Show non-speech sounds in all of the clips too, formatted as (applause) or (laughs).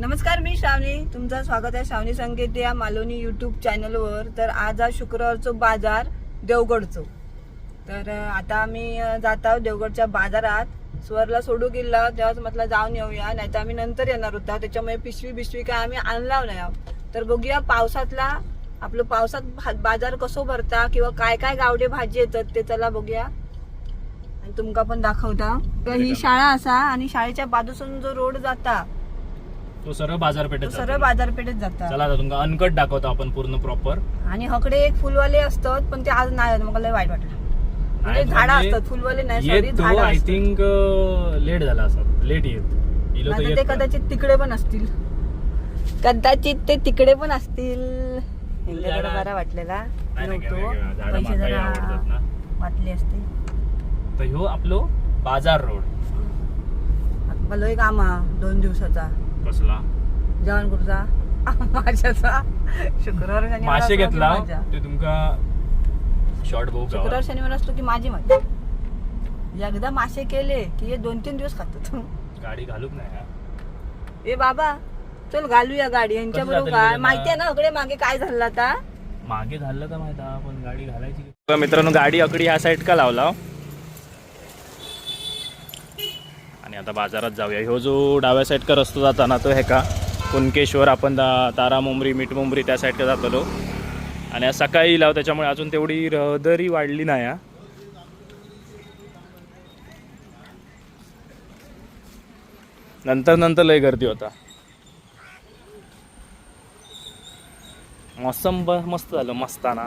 नमस्कार मी श्रावणी. तुमचं स्वागत आहे श्रावणी संकेत या मालोनी युट्यूब चॅनलवर तर आज हा शुक्रवारचो बाजार देवगडचो तर आता आम्ही जात आहोत देवगडच्या बाजारात. स्वरला सोडू गेला तेव्हाच म्हटलं जाऊन येऊया. नाही तर आम्ही नंतर येणार होता. त्याच्यामुळे पिशवी बिशवी काय आम्ही आणला नाही आहोत. तर बघूया पावसातला आपलं पावसात बाजार कसो भरता किंवा काय काय गावडे भाजी येतात ते चला बघूया. आणि तुमका पण दाखवता. तर ही शाळा असा आणि शाळेच्या बाजूसून जो रोड जाता तो सरळ बाजारपेठेत जातो. सरळ बाजारपेठेत जाता. चला आता तुमका अनकट दाखवतो आपण पूर्ण प्रॉपर आणि हकडे एक फुलवाले असतात पण ते आज नाही मला लय वाईट वाटलं. म्हणजे झाडं असतात फुलवाले नाही सॉरी येत तो झाडं आय असतात. थिंक लेट झाला असं. लेट येत. इलो तर नाहीतर येत ते पण. कदाचित तिकडे पण असतील. कदाचित ते तिकडे पण असतील. यांच्याकडे झाडं- बरा वाटलेला. नाही, नाही, नव्हतो. झाडं पैसे जरा आवडतात ना. वाटले असते. तर ह्यो आपलो बाजार रोड. मला एक आमा दोन दिवसाचा. कसला? (laughs) माझ्याचा. शुक्रवार शनिवार मासे असला की घेतला. ते तुमका शॉर्ट भाऊ शुक्रवार शनिवार असतो की माझी मजा. एकदा मासे केले की हे दोन तीन दिवस खातो गाडी घालूक नाही हा. ए बाबा चल घालूया गाडी. यांच्या कसं बरोबर जातं काय तिकडे माहितीये ना अकडे मागे काय झालं आता? मागे झालं का माहीत पण गाडी घालायची. मित्रांनो गाडी अकडी ह्या साईड का लावला आणि आता बाजारात जाऊया. ह्यो जो डाव्या साईडका रस्तो जाता ना तो हे का? कुणकेश्वर आपण तारा मुंबरी मीठ मुंबरी त्या साईडका जातलो. आणि आज सकाळी लाव त्याच्यामुळे अजून तेवढी रहदरी वाढली नाही हा. नंतर नंतर लय गर्दी होता. मौसम ब मस्त झालं मस्ताना.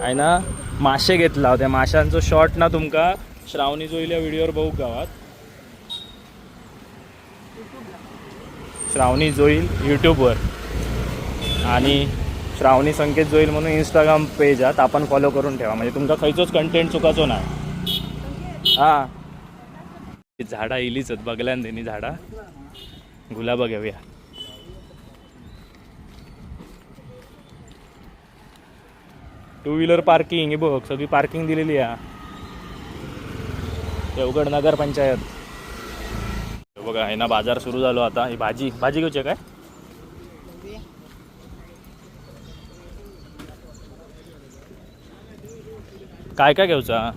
आहे ना? मासे घेतला होत्या माशांचो शॉर्ट ना तुमका श्रावणी जोईल्या व्हिडिओवर बघू गावात. श्रावणी जोईल यूट्यूबवर. आणि श्रावणी संकेत जोईल म्हणून इंस्टाग्राम पेज आहात आपण फॉलो करून ठेवा. म्हणजे तुमचा खयचोच कंटेंट चुकाचो नाही. हां. झाडा इलीच आहेत. बगल्यान त्यांनी झाडा. गुलाबा घेऊया. टू व्हीलर पार्किंग हे बघ सगळी पार्किंग दिलेली आहे. देवगड नगर पंचायत. बघा आहे ना बाजार सुरू झालो आता. ही भाजी भाजी घेऊची काय? काय काय घेऊचा?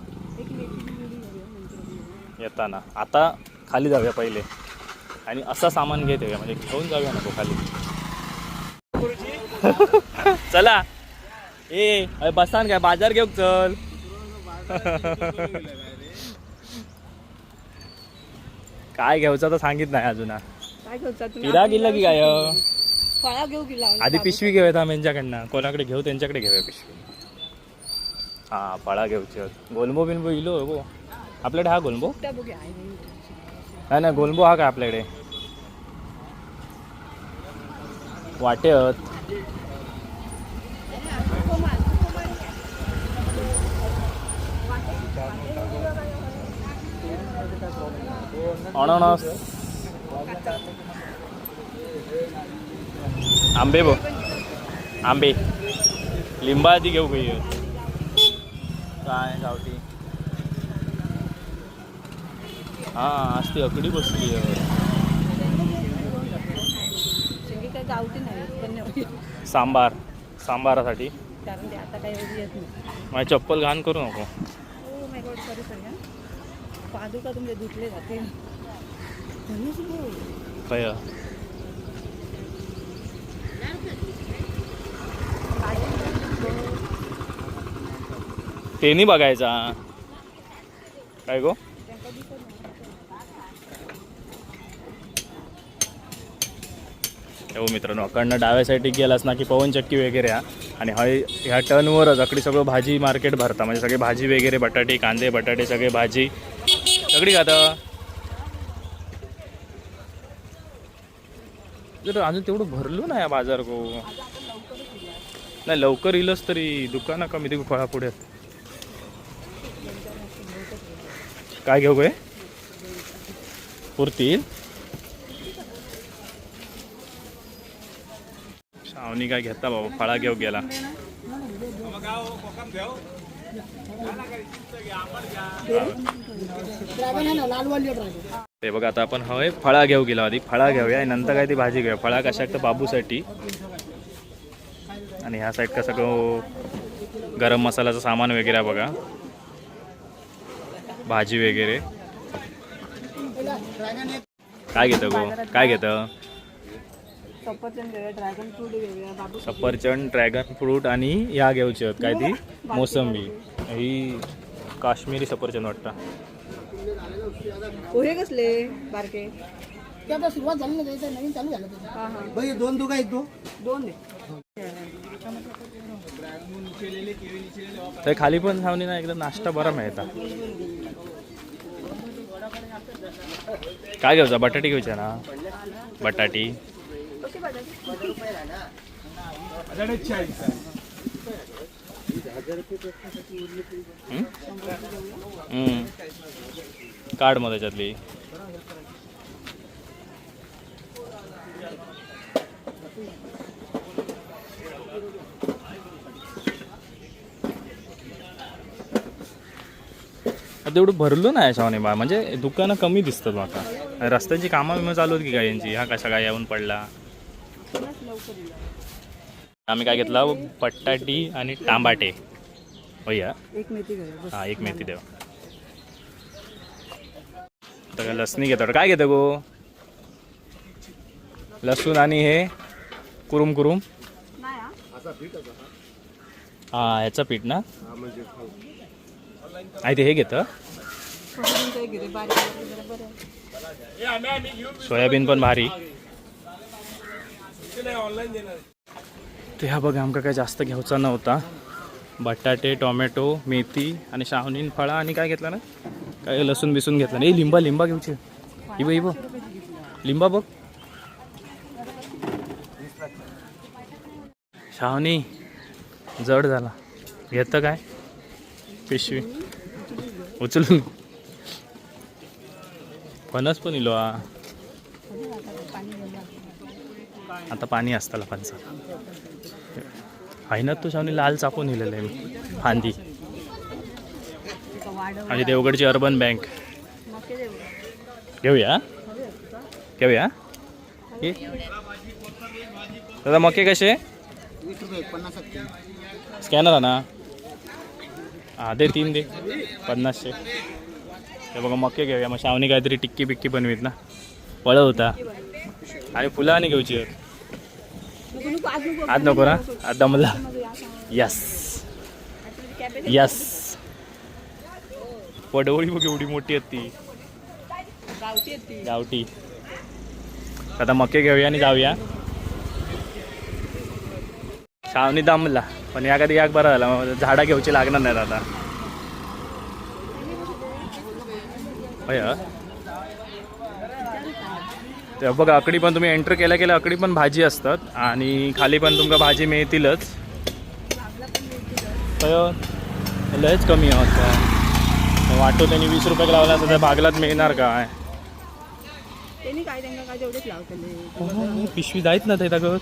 येताना. आता खाली जाऊया पहिले. आणि असं सामान घेत येऊया. म्हणजे घेऊन जाऊया नको खाली. (laughs) चला. ए बसान काय बाजार घेऊ चल. (laughs) काय घ्यायचं तर सांगित नाही अजून. हा. काय घेऊचा गेला की काय? फळा घेऊ आधी पिशवी घेऊयात आम्ही यांच्याकडनं. कोणाकडे घेऊ त्यांच्याकडे घेऊया पिशवी. हा फळा घेऊची. गोलंबो बिलबो इलो गो आपल्याकडे हा गोलंबो? त्या बघूया आहे नाही. नाही नाही गोलंबो हा काय आपल्याकडे? वाटे आहेत अननस. आंबे बघ. आंबे. लिंबा आधी घेऊ काही काय गावठी. हा आज ती अकडी बसली. सांबार. सांबारासाठी. माझी चप्पल घाण करू नको oh my god sorry sorry हा पादुका तुमचे धुतले जाते काय? ते नाही बघायचा. काय गो? हो मित्रांनो अकडनं डाव्या साईडला गेलास ना की पवन चक्की वगैरे हा. आणि हय ह्या टर्नवरच अकडे सगळं भाजी मार्केट भरता. म्हणजे सगळे भाजी वगैरे बटाटे कांदे बटाटे सगळे भाजी सगळी खाता जर अजून तेवढं भरलो ना या बाजार गो नाही लवकर येईलच तरी दुकानं कमी ते फळा पुढे काय घेऊ काय पुरतील श्रावणी काय घेता बाबा फळा घेऊ गेला ड्रॅगन आहे ना लालवाली ड्रॅगन ते बघा आता आपण हवे फळा घेऊ गेलो आधी. फळा घेऊया आणि नंतर काय ती भाजी घेऊया. फळा कशा तर बाबूसाठी. आणि ह्या साईड का सगळं गरम मसाल्याचं सामान वगैरे बघा. भाजी वगैरे. काय घेतं गो काय घेतं? सफरचंद ड्रॅगन फ्रूट सफरचंद ड्रॅगन फ्रूट आणि ह्या घेऊची काय ती? मोसंबी. ही काश्मीरी सफरचंद वाटतं. पोहे कसले? बारके. ते आता सुरुवात झाली ना त्याचं नवीन चालू झालं त्याचं हा हा. भाई दोन दुका आहेत तो. दोन दे. तर खाली पण थांबली ना एकदम नाश्ता बरा मिळता. काय घ्यायचा बटाटी घ्यायच्या ना? बटाटी. कार्डमध्ये काढ मग त्याच्यातली तेवढं भरलो नाही शावने बा. म्हणजे दुकानं कमी दिसतात माका रस्त्याची कामं विमा चालू आहेत की काय हा कशा काय येऊन पडला? आम्ही काय घेतला? बटाटी आणि टांबाटे होया एक मेथी हा एक मेथी देवा. आता काय लसणी घेतो? काय घेतो गो? लसूण आणि हे कुरुम कुरुम. हा? हा ह्याचं पीठ ना? ते हे घेतं. सोयाबीन पण भारी. ते ह्या बघा आमका काय जास्त घ्यायचा नव्हता. बटाटे टोमॅटो मेथी आणि शावनीन फळा आणि काय घेतलं ना? काय लसूण बिसून घेतलं नाही लिंबा लिंबा घेऊची इब इब. लिंबा बघ. शावनी जड झाला. घेतं काय? पिशवी. उचलून. फणस पण इलो आता पाणी असतं फणसा आहे ना तू शावनी लाल चाकून नेलेलं आहे. मी फांदी. आणि देवगडची अर्बन बँक. घेऊया? घेऊया? दादा मके कसे? स्कॅनर आहे ना हा दे तीन दे. पन्नासशे. ते बघा मक्के घेऊया. मग शावनी काहीतरी टिक्की बिक्की बनवीत ना. फळं होता. आणि फुलं आणि घेऊची आज नको ना? आज दमला. यस यस पडवळी बघ एवढी मोठी आहेत ती. गावठी. आता मक्के घेऊया आणि जाऊया. छावणी दमला. पण या कधी याक बरा झाला. मग झाडा घेऊची लागणार नाहीत आता. होय हं? ते बघा अकडी पण तुम्ही एंटर केल्या केल्या अकडी पण भाजी असतात आणि खाली पण तुमका भाजी मिळतीलच. तर लयच कमी आहे वाटतो त्यांनी वीस रुपये लावला असं त्या भागलात मिळणार काय? हो, पिशवी जायत ना ते तगत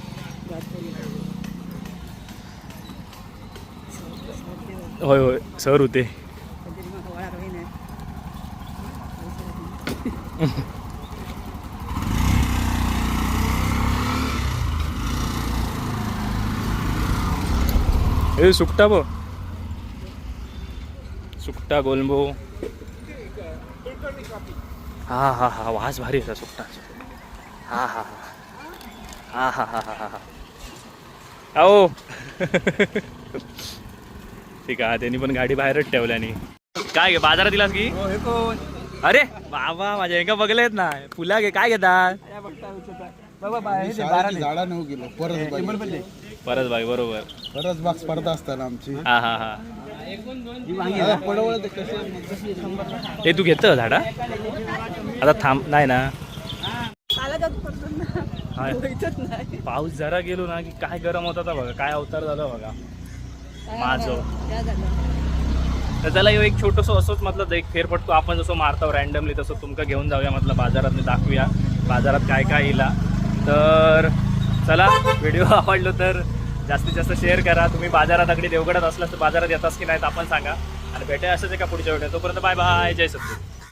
होय होय सर होते. (laughs) हे सुकटा ब सुकटा गोलंबो हा हा हा वास भारी होता सुकटा हा हा हा हा हा हा हा अहो ठीक आहे त्यांनी पण गाडी बाहेरच ठेवल्याने काय घे बाजारात दिलास की अरे बाबा माझ्या एका बघलेत ना फुला घे काय घेतात परत बाई बरोबर परत बाग स्पर्धा असतात आमची. हा हा हा. पडवळ ते कसे हे तू घेतं झाडा? आता थांब नाही ना. हाय. पाऊस जरा गेलो ना की काय गरम होता बघा काय अवतार झालं बघा. माझं. तर त्याला ह्यो एक छोटंसं असंच म्हटलं एक फेरपटतो आपण जसं मारतो रँडमली तसं तुमका घेऊन जाऊया म्हटलं बाजारात दाखवूया बाजारात काय काय येईल. तर चला व्हिडिओ आवडलो तर जास्तीत जास्त शेअर करा. तुम्ही बाजारात अगदी देवगडात असलास तर बाजारात येतास की नाहीत आपण सांगा. आणि भेटूया असंच एका पुढच्या व्हिडिओ तोपर्यंत बाय बाय जय सद्गुरू.